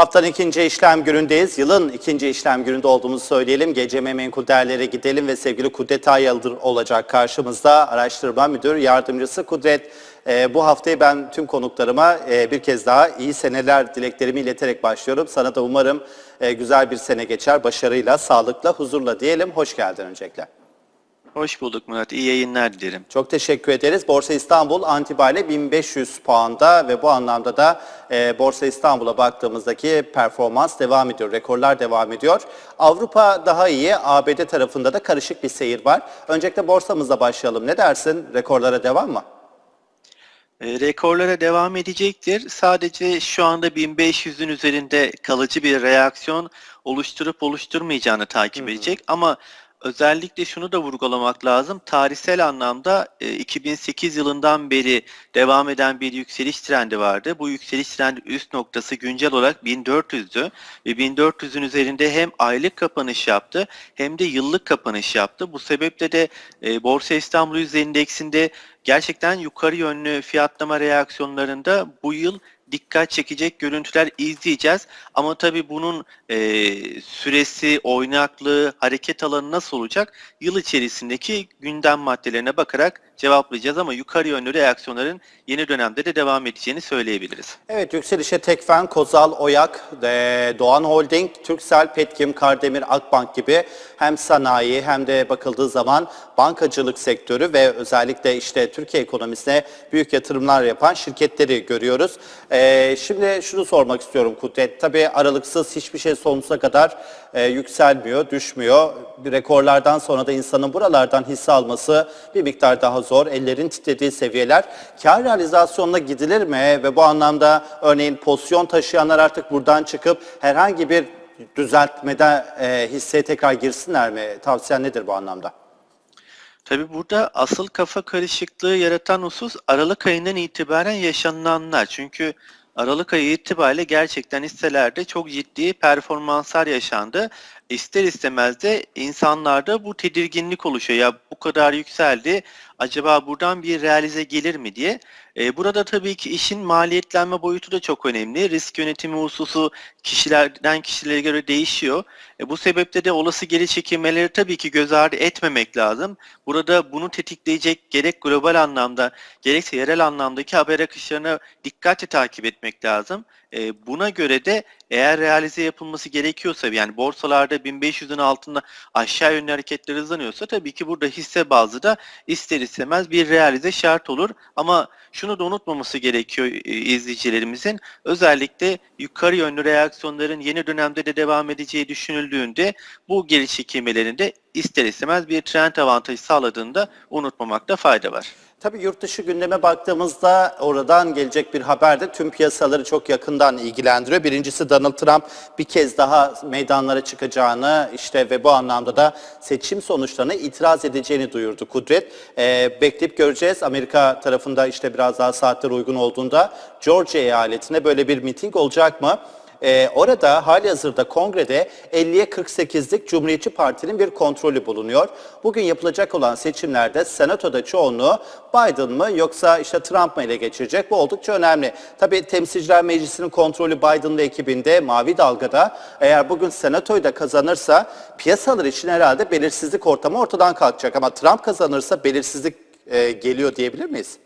Haftanın ikinci işlem günündeyiz. Yılın ikinci işlem gününde olduğumuzu söyleyelim. GCM Menkul Değerlere gidelim ve sevgili Kudret Ayyalıdır olacak karşımızda. Araştırma Müdür Yardımcısı Kudret. e, bu haftayı ben tüm konuklarıma e, bir kez daha iyi seneler dileklerimi ileterek başlıyorum. Sana da umarım e, güzel bir sene geçer. Başarıyla, sağlıkla, huzurla diyelim. Hoş geldin öncelikle. Hoş bulduk Murat. İyi yayınlar dilerim. Çok teşekkür ederiz. Borsa İstanbul antibale 1500 puanda ve bu anlamda da e, Borsa İstanbul'a baktığımızdaki performans devam ediyor. Rekorlar devam ediyor. Avrupa daha iyi. ABD tarafında da karışık bir seyir var. Öncelikle borsamızla başlayalım. Ne dersin? Rekorlara devam mı? E, rekorlara devam edecektir. Sadece şu anda 1500'ün üzerinde kalıcı bir reaksiyon oluşturup oluşturmayacağını takip edecek. Ama özellikle şunu da vurgulamak lazım. Tarihsel anlamda e, 2008 yılından beri devam eden bir yükseliş trendi vardı. Bu yükseliş trendi üst noktası güncel olarak 1400'dü ve 1400'ün üzerinde hem aylık kapanış yaptı hem de yıllık kapanış yaptı. Bu sebeple de e, Borsa İstanbul Yüzde Endeksinde gerçekten yukarı yönlü fiyatlama reaksiyonlarında bu yıl dikkat çekecek görüntüler izleyeceğiz. Ama tabii bunun e, süresi, oynaklığı, hareket alanı nasıl olacak? Yıl içerisindeki gündem maddelerine bakarak cevaplayacağız ama yukarı yönlü reaksiyonların yeni dönemde de devam edeceğini söyleyebiliriz. Evet yükselişe Tekfen, Kozal, Oyak, e, Doğan Holding, Türksel, Petkim, Kardemir, Akbank gibi hem sanayi hem de bakıldığı zaman bankacılık sektörü ve özellikle işte Türkiye ekonomisine büyük yatırımlar yapan şirketleri görüyoruz. E, şimdi şunu sormak istiyorum Kudret. Tabii aralıksız hiçbir şey sonsuza kadar e, yükselmiyor, düşmüyor. Rekorlardan sonra da insanın buralardan hisse alması bir miktar daha zor. Ellerin titrediği seviyeler. Kar realizasyonuna gidilir mi? Ve bu anlamda örneğin pozisyon taşıyanlar artık buradan çıkıp herhangi bir düzeltmede e, hisseye tekrar girsinler mi? Tavsiyen nedir bu anlamda? Tabii burada asıl kafa karışıklığı yaratan husus Aralık ayından itibaren yaşananlar. Çünkü Aralık ayı itibariyle gerçekten hisselerde çok ciddi performanslar yaşandı. İster istemez de insanlarda bu tedirginlik oluşuyor. Ya bu kadar yükseldi, acaba buradan bir realize gelir mi diye. Ee, burada tabii ki işin maliyetlenme boyutu da çok önemli. Risk yönetimi hususu kişilerden kişilere göre değişiyor. E, bu sebeple de olası geri çekilmeleri tabii ki göz ardı etmemek lazım. Burada bunu tetikleyecek gerek global anlamda gerekse yerel anlamdaki haber akışlarına dikkatle takip etmek lazım. E, buna göre de eğer realize yapılması gerekiyorsa yani borsalarda 1500'ün altında aşağı yönlü hareketler hızlanıyorsa tabii ki burada hisse bazlı da ister istemez bir realize şart olur. Ama şunu da unutmaması gerekiyor e, izleyicilerimizin. Özellikle yukarı yönlü reaksiyonların yeni dönemde de devam edeceği düşünüldüğünde bu geri çekilmelerin de ister istemez bir trend avantajı sağladığında unutmamakta fayda var. Tabii yurt dışı gündeme baktığımızda oradan gelecek bir haber de tüm piyasaları çok yakından ilgilendiriyor. Birincisi Donald Trump bir kez daha meydanlara çıkacağını işte ve bu anlamda da seçim sonuçlarına itiraz edeceğini duyurdu Kudret. Ee, bekleyip göreceğiz. Amerika tarafında işte biraz daha saatler uygun olduğunda Georgia eyaletinde böyle bir miting olacak mı? Ee, orada hali hazırda kongrede 50'ye 48'lik Cumhuriyetçi Parti'nin bir kontrolü bulunuyor. Bugün yapılacak olan seçimlerde senatoda çoğunluğu Biden mı yoksa işte Trump mı ele geçirecek? Bu oldukça önemli. Tabii Temsilciler Meclisi'nin kontrolü Biden'lı ekibinde Mavi Dalga'da eğer bugün senatoyu da kazanırsa piyasalar için herhalde belirsizlik ortamı ortadan kalkacak. Ama Trump kazanırsa belirsizlik e, geliyor diyebilir miyiz?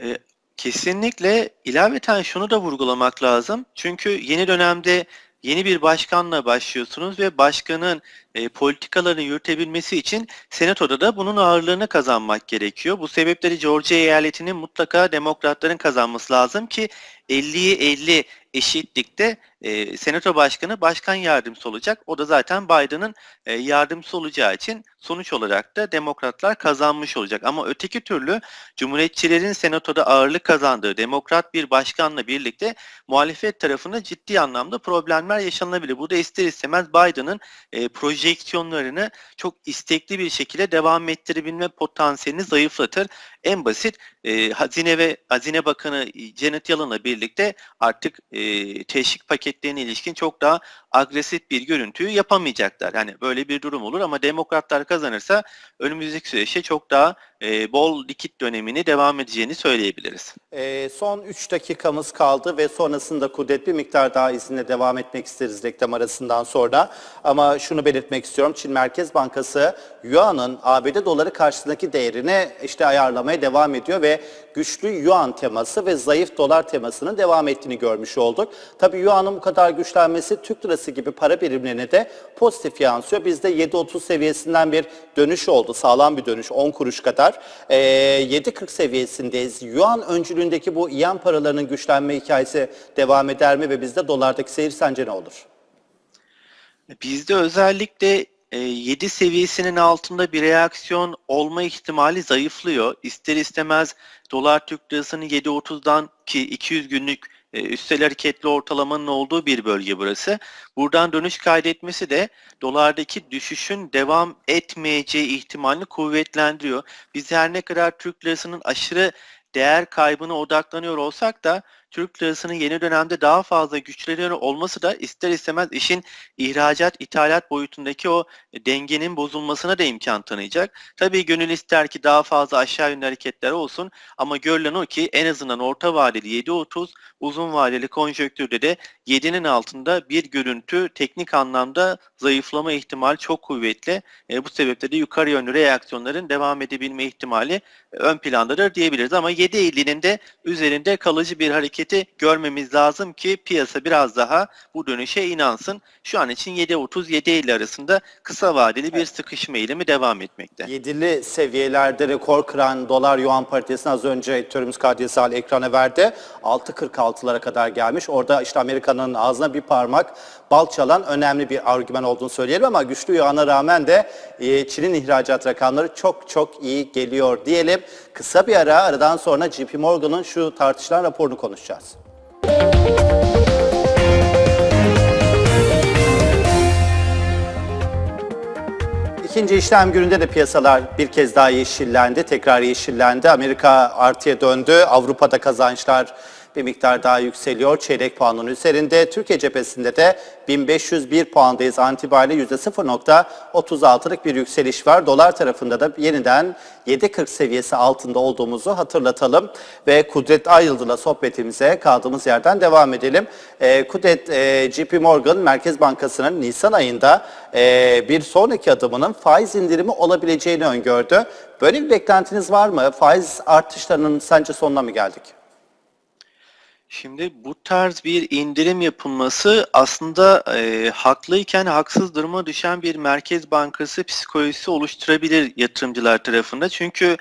E, Kesinlikle ilaveten şunu da vurgulamak lazım. Çünkü yeni dönemde yeni bir başkanla başlıyorsunuz ve başkanın e, politikalarını yürütebilmesi için senatoda da bunun ağırlığını kazanmak gerekiyor. Bu sebeple Georgia eyaletinin mutlaka demokratların kazanması lazım ki 50'ye 50 eşitlikte e, senato başkanı başkan yardımcısı olacak. O da zaten Biden'ın e, yardımcısı olacağı için sonuç olarak da demokratlar kazanmış olacak. Ama öteki türlü cumhuriyetçilerin senatoda ağırlık kazandığı demokrat bir başkanla birlikte muhalefet tarafında ciddi anlamda problemler yaşanabilir. Bu da ister istemez Biden'ın e, projeksiyonlarını çok istekli bir şekilde devam ettirebilme potansiyelini zayıflatır. En basit e, Hazine ve Hazine Bakanı Janet Yellen'la birlikte artık e, teşvik paketlerine ilişkin çok daha agresif bir görüntüyü yapamayacaklar. Yani böyle bir durum olur ama demokratlar kazanırsa önümüzdeki süreçte çok daha e, bol likit dönemini devam edeceğini söyleyebiliriz. Ee, son 3 dakikamız kaldı ve sonrasında Kudret bir miktar daha izinle devam etmek isteriz reklam arasından sonra. Ama şunu belirtmek istiyorum. Çin Merkez Bankası Yuan'ın ABD doları karşısındaki değerini işte ayarlamaya devam ediyor ve güçlü Yuan teması ve zayıf dolar temasının devam ettiğini görmüş olduk. Tabii Yuan'ın bu kadar güçlenmesi Türk lirası gibi para birimlerine de pozitif yansıyor. Bizde 7.30 seviyesinden bir dönüş oldu. Sağlam bir dönüş 10 kuruş kadar. Ee, 7.40 seviyesindeyiz. Yuan öncülüğündeki bu iyan paralarının güçlenme hikayesi devam eder mi ve bizde dolardaki seyir sence ne olur? Bizde özellikle e, 7 seviyesinin altında bir reaksiyon olma ihtimali zayıflıyor. İster istemez dolar Türk lirasının 7.30'dan ki 200 günlük e, üstel hareketli ortalamanın olduğu bir bölge burası. Buradan dönüş kaydetmesi de dolardaki düşüşün devam etmeyeceği ihtimalini kuvvetlendiriyor. Biz her ne kadar Türk lirasının aşırı değer kaybına odaklanıyor olsak da Türk lirasının yeni dönemde daha fazla güçleniyor olması da ister istemez işin ihracat ithalat boyutundaki o dengenin bozulmasına da imkan tanıyacak. Tabii gönül ister ki daha fazla aşağı yönlü hareketler olsun ama görülen o ki en azından orta vadeli 7.30 uzun vadeli konjonktürde de 7'nin altında bir görüntü teknik anlamda zayıflama ihtimali çok kuvvetli. E, bu sebeple de yukarı yönlü reaksiyonların devam edebilme ihtimali ön plandadır diyebiliriz ama 7.50'nin de üzerinde kalıcı bir hareketi görmemiz lazım ki piyasa biraz daha bu dönüşe inansın. Şu an için 7.30-7.50 arasında kısa vadeli bir sıkışma eğilimi devam etmekte. Yedili seviyelerde rekor kıran dolar yuan paritesini az önce editörümüz Kadri Sal ekrana verdi. 6.46'lara kadar gelmiş. Orada işte Amerika'nın ağzına bir parmak bal çalan önemli bir argüman olduğunu söyleyelim ama güçlü yuana rağmen de e, Çin'in ihracat rakamları çok çok iyi geliyor diyelim. Kısa bir ara aradan sonra JP Morgan'ın şu tartışılan raporunu konuşacağız. İkinci işlem gününde de piyasalar bir kez daha yeşillendi, tekrar yeşillendi. Amerika artıya döndü, Avrupa'da kazançlar bir miktar daha yükseliyor. Çeyrek puanın üzerinde. Türkiye cephesinde de 1501 puandayız. Antibariyle %0.36'lık bir yükseliş var. Dolar tarafında da yeniden 7.40 seviyesi altında olduğumuzu hatırlatalım. Ve Kudret Ayıldır'la sohbetimize kaldığımız yerden devam edelim. Ee, Kudret, e, JP Morgan Merkez Bankası'nın Nisan ayında e, bir sonraki adımının faiz indirimi olabileceğini öngördü. Böyle bir beklentiniz var mı? Faiz artışlarının sence sonuna mı geldik? Şimdi bu tarz bir indirim yapılması aslında e, haklıyken haksız duruma düşen bir merkez bankası psikolojisi oluşturabilir yatırımcılar tarafında. Çünkü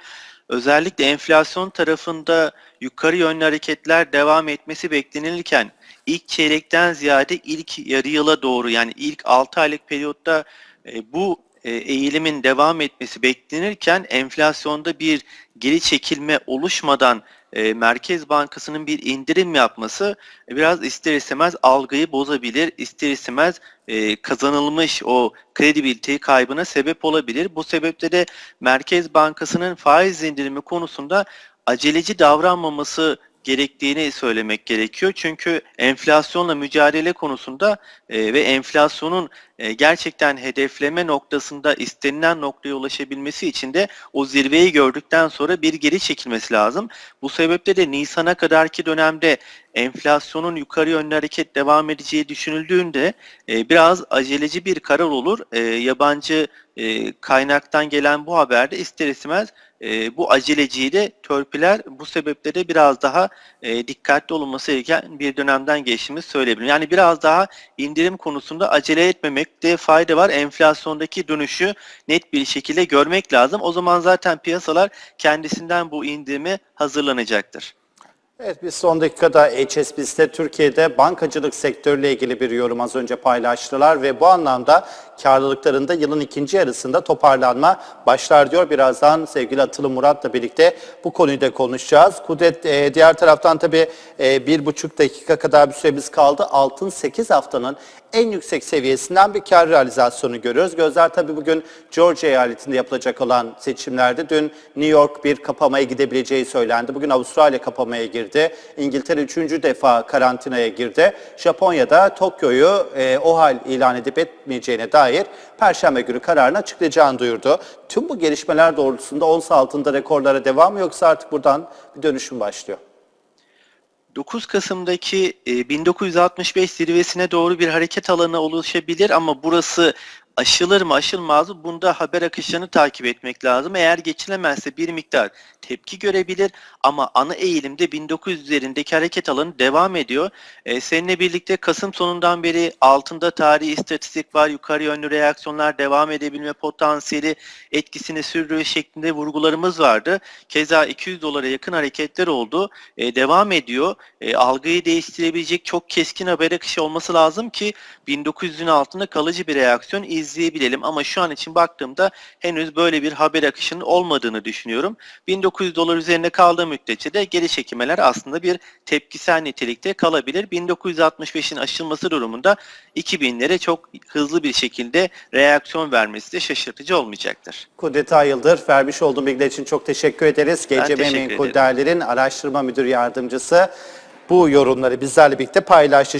özellikle enflasyon tarafında yukarı yönlü hareketler devam etmesi beklenirken ilk çeyrekten ziyade ilk yarı yıla doğru yani ilk 6 aylık periyotta e, bu e, eğilimin devam etmesi beklenirken enflasyonda bir geri çekilme oluşmadan e, Merkez Bankası'nın bir indirim yapması e, biraz ister istemez algıyı bozabilir, ister istemez e, kazanılmış o kredibilite kaybına sebep olabilir. Bu sebeple de Merkez Bankası'nın faiz indirimi konusunda aceleci davranmaması gerektiğini söylemek gerekiyor. Çünkü enflasyonla mücadele konusunda e, ve enflasyonun e, gerçekten hedefleme noktasında istenilen noktaya ulaşabilmesi için de o zirveyi gördükten sonra bir geri çekilmesi lazım. Bu sebeple de Nisan'a kadarki dönemde enflasyonun yukarı yönlü hareket devam edeceği düşünüldüğünde e, biraz aceleci bir karar olur. E, yabancı e, kaynaktan gelen bu haberde ister istemez e, bu aceleciyi de törpüler. Bu sebeple de biraz daha e, dikkatli olunması gereken bir dönemden geçtiğimiz söyleyebilirim. Yani biraz daha indirim konusunda acele etmemekte fayda var. Enflasyondaki dönüşü net bir şekilde görmek lazım. O zaman zaten piyasalar kendisinden bu indirime hazırlanacaktır. Evet biz son dakikada HSBC'de Türkiye'de bankacılık sektörüyle ilgili bir yorum az önce paylaştılar ve bu anlamda karlılıklarında yılın ikinci yarısında toparlanma başlar diyor. Birazdan sevgili Atılı Murat'la birlikte bu konuyu da konuşacağız. Kudret e, diğer taraftan tabii e, bir buçuk dakika kadar bir süremiz kaldı. Altın 8 haftanın en yüksek seviyesinden bir kar realizasyonu görüyoruz. Gözler tabii bugün Georgia eyaletinde yapılacak olan seçimlerde dün New York bir kapamaya gidebileceği söylendi. Bugün Avustralya kapamaya girdi. İngiltere üçüncü defa karantinaya girdi. Japonya'da Tokyo'yu e, OHAL ilan edip etmeyeceğine dair Perşembe günü kararını açıklayacağını duyurdu. Tüm bu gelişmeler doğrultusunda ons altında rekorlara devam mı yoksa artık buradan bir dönüşüm başlıyor? 9 Kasım'daki e, 1965 zirvesine doğru bir hareket alanı oluşabilir ama burası aşılır mı aşılmaz mı bunda haber akışlarını takip etmek lazım. Eğer geçilemezse bir miktar tepki görebilir ama ana eğilimde 1900 üzerindeki hareket alanı devam ediyor. E, seninle birlikte Kasım sonundan beri altında tarihi istatistik var, yukarı yönlü reaksiyonlar devam edebilme potansiyeli etkisini sürdürüyor şeklinde vurgularımız vardı. Keza 200 dolara yakın hareketler oldu. E, devam ediyor. E, algıyı değiştirebilecek çok keskin haber akışı olması lazım ki 1900'ün altında kalıcı bir reaksiyon izleyebilelim. Ama şu an için baktığımda henüz böyle bir haber akışının olmadığını düşünüyorum. 1900 dolar üzerine kaldığı müddetçe de geri çekilmeler aslında bir tepkisel nitelikte kalabilir. 1965'in aşılması durumunda 2000'lere çok hızlı bir şekilde reaksiyon vermesi de şaşırtıcı olmayacaktır. Kudret Ayıldır vermiş olduğum bilgiler için çok teşekkür ederiz. Teşekkür Menkul. Değerler'in araştırma müdür yardımcısı bu yorumları bizlerle birlikte paylaştı.